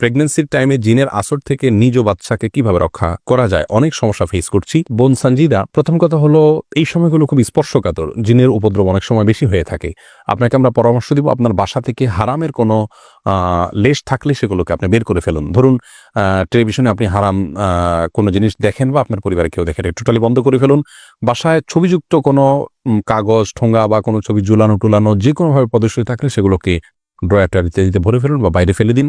প্রেগনেন্সির টাইমে জিনের আসর থেকে নিজ বাচ্চাকে কীভাবে রক্ষা করা যায়? অনেক সমস্যা ফেস করছি। বোন সঞ্জিদা প্রথম কথা হলো, এই সময়গুলো খুব স্পর্শকাতর। জিনের উপদ্রব অনেক সময় বেশি হয়ে থাকে। আপনাকে আমরা পরামর্শ দিব, আপনার বাসা থেকে হারামের কোনো লেশ থাকলে সেগুলোকে আপনি বের করে ফেলুন। ধরুন টেলিভিশনে আপনি হারাম কোনো জিনিস দেখেন বা আপনার পরিবারে কেউ দেখেন টোটালি বন্ধ করে ফেলুন। বাসায় ছবিযুক্ত কোনো কাগজ ঠোঙ্গা বা কোনো ছবি ঝুলানো টুলানো যে কোনোভাবে প্রদর্শিত থাকলে সেগুলোকে ড্রয়ারটার ইত্যাদিতে ভরে ফেলুন বা বাইরে ফেলে দিন।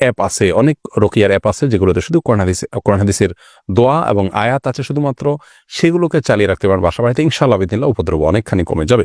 অ্যাপ আছে, অনেক রোকিয়ার অ্যাপ আছে যেগুলোতে শুধু কোরআনাদিস কোরআনাদিসের দোয়া এবং আয়াত আছে শুধুমাত্র, সেগুলোকে চালিয়ে রাখতে পারেন বাসা বাড়িতে ইনশাল্লাহ বিদিনলা উপদ্রব অনেকখানি কমে যাবে।